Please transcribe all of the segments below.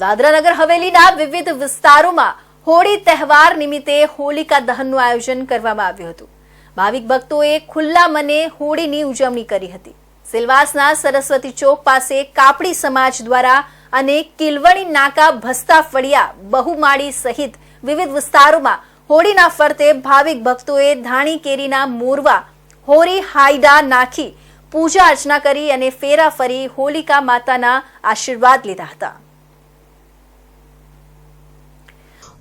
દાદરાનગર હવેલીના વિવિધ વિસ્તારોમાં હોળી તહેવાર નિમિત્તે હોલિકા દહનનું આયોજન કરવામાં આવ્યું હતું. ભાવિક ભક્તોએ ખુલ્લા મને હોળીની ઉજવણી કરી હતી. સિલવાસના સરસ્વતી ચોક પાસે કાપડી સમાજ દ્વારા અને કિલવણી નાકા ભસ્તા ફળિયા બહુમાળી સહિત વિવિધ વિસ્તારોમાં હોળીના ફરતે ભાવિક ભક્તોએ ધાણી કેરીના મોરવા, હોરી હાઈડા નાખી પૂજા અર્ચના કરી અને ફેરા ફરી હોલિકા માતાના આશીર્વાદ લીધા હતા.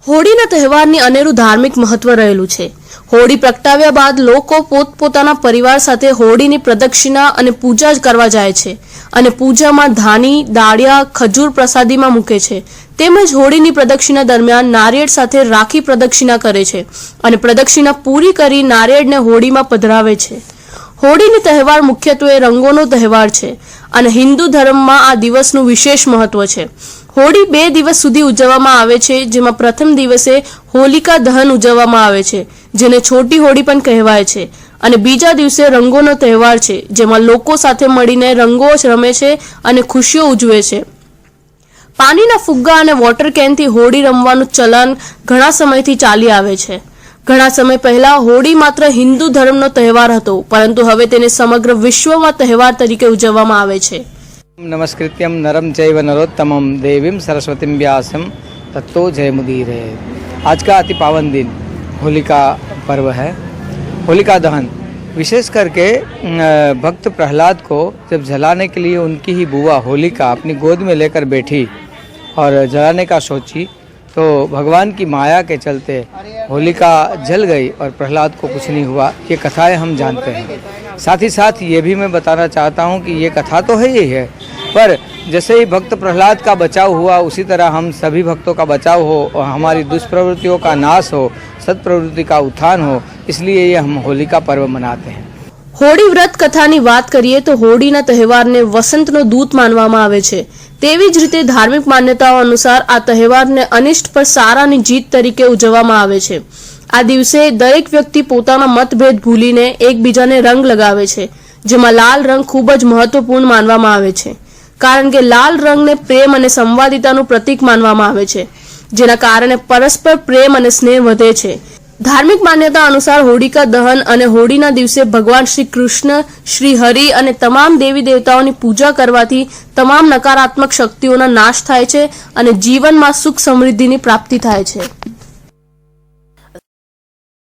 હોળીના તહેવારની અનેરું ધાર્મિક મહત્વ રહેલું છે. હોળી પ્રગટાવ્યા બાદ લોકો પોતપોતાના પરિવાર સાથે હોળીની પ્રદક્ષિણા અને પૂજા જ કરવા જાય છે અને પૂજામાં ધાની, દાળિયા, ખજૂર પ્રસાદીમાં મૂકે છે. તેમજ હોળીની પ્રદક્ષિણા દરમિયાન નારિયેળ સાથે રાખી પ્રદક્ષિણા કરે છે અને પ્રદક્ષિણા પૂરી કરી નારિયેળને હોળીમાં પધરાવે છે. હોળીનો તહેવાર મુખ્યત્વે રંગોનો તહેવાર છે અને હિન્દુ ધર્મમાં આ દિવસનું વિશેષ મહત્વ છે. હોળી બે દિવસ સુધી ઉજવવામાં આવે છે, જેમાં પ્રથમ દિવસે હોલિકા દહન ઉજવવામાં આવે છે, જેને છોટી હોળી પણ કહેવાય છે. અને બીજા દિવસે રંગોનો તહેવાર છે, જેમાં લોકો સાથે મળીને રંગો રમે છે અને ખુશીઓ ઉજવે છે. પાણીના ફુગ્ગા અને વોટર કેનથી હોળી રમવાનું ચલન ઘણા સમયથી ચાલી આવે છે. ઘણા સમય પહેલા હોળી માત્ર હિન્દુ ધર્મનો તહેવાર હતો, પરંતુ હવે તેને સમગ્ર વિશ્વમાં તહેવાર તરીકે ઉજવવામાં આવે છે. नमस्कृत्यम नरम चैव नरोत्तमम देवीम सरस्वती व्यासम तत्तो जय मुदीरे आज का अति पावन दिन होली का पर्व है। होलिका दहन, विशेष करके भक्त प्रहलाद को जब जलाने के लिए उनकी ही बुआ होलिका अपनी गोद में लेकर बैठी और जलाने का सोची तो भगवान की माया के चलते होलिका जल गई और प्रहलाद को कुछ नहीं हुआ। ये कथाएँ हम जानते हैं। साथ ही साथ ये भी मैं बताना चाहता हूँ कि ये कथा तो है ही है पर जैसे ही भक्त प्रहलाद का बचाव हुआ उसी तरह हम सभी भक्तों का बचाव हो और हमारी दुष्प्रवृत्तियों का नाश हो सत्प्रवृत्ति का उत्थान हो इसलिए ये हम होली का पर्व मनाते हैं હોળી વ્રત કથાની વાત કરીએ તો હોળીના તહેવારને વસંતનો દૂત માનવામાં આવે છે તેવી જ રીતે ધાર્મિક માન્યતાઓ અનુસાર આ તહેવારને અનિષ્ટ પર સારાની જીત તરીકે ઉજવવામાં આવે છે આ દિવસે દરેક વ્યક્તિ પોતાના મતભેદ ભૂલીને એકબીજાને રંગ લગાવે છે, જેમાં લાલ રંગ ખૂબ જ મહત્વપૂર્ણ માનવામાં આવે છે. કારણ કે લાલ રંગને પ્રેમ અને સંવાદિતાનું પ્રતીક માનવામાં આવે છે, જેના કારણે પરસ્પર પ્રેમ અને સ્નેહ વધે છે. ધાર્મિક માન્યતા અનુસાર હોળિકા દહન અને હોળીના દિવસે ભગવાન શ્રી કૃષ્ણ, શ્રી હરિ અને તમામ દેવી દેવતાઓની પૂજા કરવાથી તમામ નકારાત્મક શક્તિઓના નાશ થાય છે અને જીવનમાં સુખ સમૃદ્ધિની પ્રાપ્તિ થાય છે.